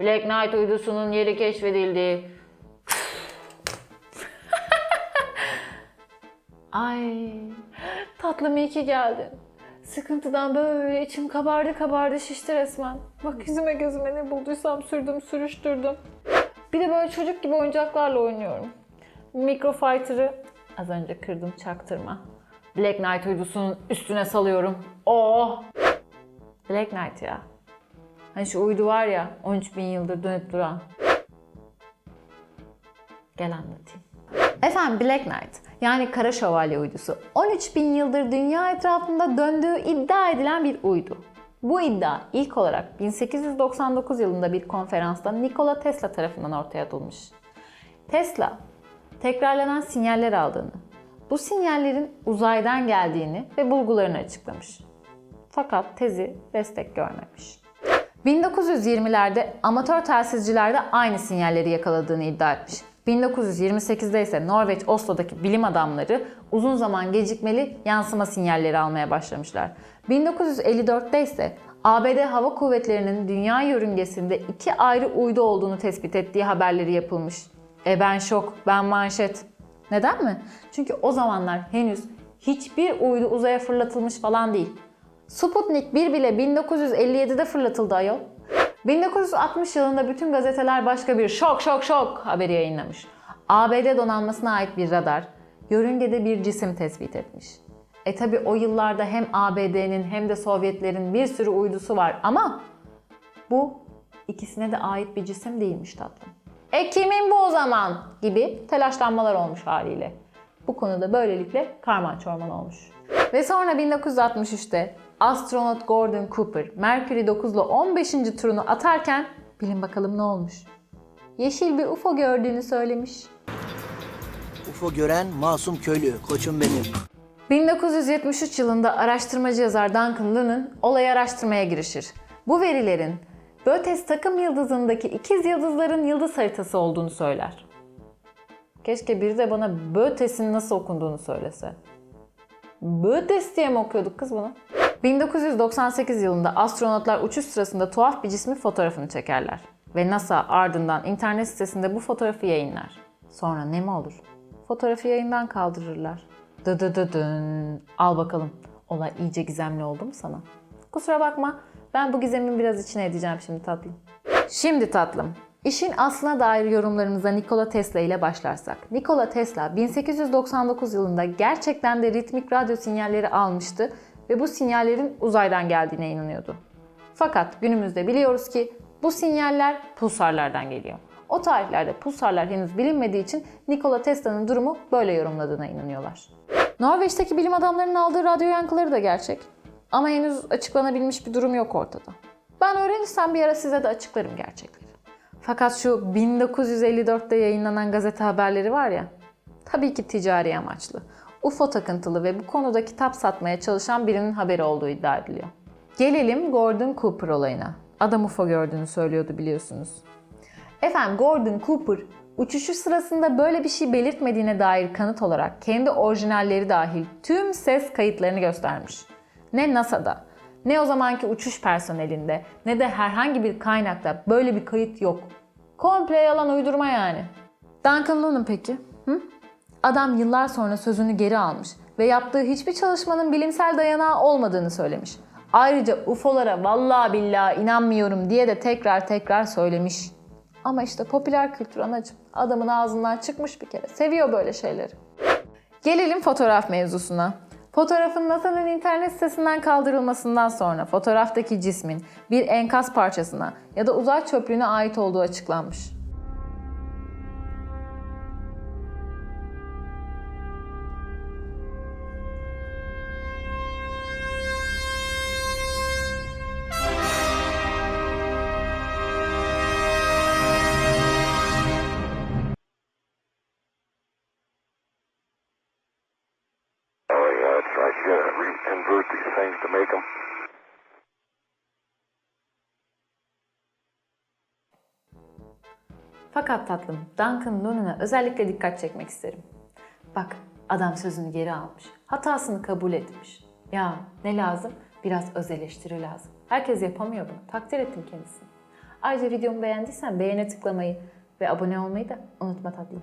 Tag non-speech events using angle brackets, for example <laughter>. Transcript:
Black Knight uydusunun yeri keşfedildi. <laughs> Ay tatlım iyi ki geldin. Sıkıntıdan böyle içim kabardı kabardı şişti resmen. Bak yüzüme gözüme ne bulduysam sürdüm sürüştürdüm. Bir de böyle çocuk gibi oyuncaklarla oynuyorum. Microfighter'ı az önce kırdım çaktırma. Black Knight uydusunun üstüne salıyorum. Oh! Black Knight ya. Hani şu uydu var ya 13 bin yıldır dönüp duran. Gel anlatayım. Efendim Black Knight yani Kara Şövalye uydusu 13 bin yıldır dünya etrafında döndüğü iddia edilen bir uydu. Bu iddia ilk olarak 1899 yılında bir konferansta Nikola Tesla tarafından ortaya atılmış. Tesla tekrarlanan sinyaller aldığını, bu sinyallerin uzaydan geldiğini ve bulgularını açıklamış. Fakat tezi destek görmemiş. 1920'lerde amatör telsizciler de aynı sinyalleri yakaladığını iddia etmiş. 1928'de ise Norveç Oslo'daki bilim adamları uzun zaman gecikmeli yansıma sinyalleri almaya başlamışlar. 1954'te ise ABD Hava Kuvvetleri'nin dünya yörüngesinde iki ayrı uydu olduğunu tespit ettiği haberleri yapılmış. E ben şok, ben manşet. Neden mi? Çünkü o zamanlar henüz hiçbir uydu uzaya fırlatılmış falan değil. Sputnik 1 bile 1957'de fırlatıldı ayol. 1960 yılında bütün gazeteler başka bir şok şok şok haberi yayınlamış. ABD donanmasına ait bir radar yörüngede bir cisim tespit etmiş. E tabi o yıllarda hem ABD'nin hem de Sovyetlerin bir sürü uydusu var ama bu ikisine de ait bir cisim değilmiş tatlım. E kimin bu o zaman gibi telaşlanmalar olmuş haliyle. Bu konuda böylelikle karman çorman olmuş. Ve sonra 1963'te astronot Gordon Cooper Mercury 9 ile 15. turunu atarken bilin bakalım ne olmuş. Yeşil bir UFO gördüğünü söylemiş. UFO gören masum köylü, koçum benim. 1973 yılında araştırmacı yazar Duncan Lunn olayı araştırmaya girişir. Bu verilerin Bötes takım yıldızındaki ikiz yıldızların yıldız haritası olduğunu söyler. Keşke biri de bana Bötes'in nasıl okunduğunu söylese. Bötes diye mi okuyorduk kız bunu? 1998 yılında astronotlar uçuş sırasında tuhaf bir cismin fotoğrafını çekerler. Ve NASA ardından internet sitesinde bu fotoğrafı yayınlar. Sonra ne mi olur? Fotoğrafı yayından kaldırırlar. Dı dı dı dın. Al bakalım. Olay iyice gizemli oldu mu sana? Kusura bakma. Ben bu gizemin biraz içine edeceğim şimdi tatlım. Şimdi tatlım. İşin aslına dair yorumlarımıza Nikola Tesla ile başlarsak. Nikola Tesla 1899 yılında gerçekten de ritmik radyo sinyalleri almıştı ve bu sinyallerin uzaydan geldiğine inanıyordu. Fakat günümüzde biliyoruz ki bu sinyaller pulsarlardan geliyor. O tarihlerde pulsarlar henüz bilinmediği için Nikola Tesla'nın durumu böyle yorumladığına inanıyorlar. Norveç'teki bilim adamlarının aldığı radyo yankıları da gerçek. Ama henüz açıklanabilmiş bir durum yok ortada. Ben öğrenirsem bir ara size de açıklarım gerçekleri. Fakat şu 1954'te yayınlanan gazete haberleri var ya, tabii ki ticari amaçlı. UFO takıntılı ve bu konuda kitap satmaya çalışan birinin haberi olduğu iddia ediliyor. Gelelim Gordon Cooper olayına. Adam UFO gördüğünü söylüyordu biliyorsunuz. Efendim Gordon Cooper uçuşu sırasında böyle bir şey belirtmediğine dair kanıt olarak kendi orijinalleri dahil tüm ses kayıtlarını göstermiş. Ne NASA'da, ne o zamanki uçuş personelinde, ne de herhangi bir kaynakta böyle bir kayıt yok. Komple yalan uydurma yani. Duncan Lunn peki? Hı? Adam yıllar sonra sözünü geri almış ve yaptığı hiçbir çalışmanın bilimsel dayanağı olmadığını söylemiş. Ayrıca UFO'lara vallahi billahi inanmıyorum diye de tekrar tekrar söylemiş. Ama işte popüler kültür anacığım. Adamın ağzından çıkmış bir kere. Seviyor böyle şeyleri. Gelelim fotoğraf mevzusuna. Fotoğrafın NASA'nın internet sitesinden kaldırılmasından sonra fotoğraftaki cismin bir enkaz parçasına ya da uzay çöplüğüne ait olduğu açıklanmış. To make them. Fakat tatlım, Duncan Nunn'a özellikle dikkat çekmek isterim. Bak, adam sözünü geri almış. Hatasını kabul etmiş. Ya ne lazım? Biraz öz eleştiri lazım. Herkes yapamıyor bunu. Takdir ettim kendisini. Ayrıca videomu beğendiysen beğene tıklamayı ve abone olmayı da unutma tatlım.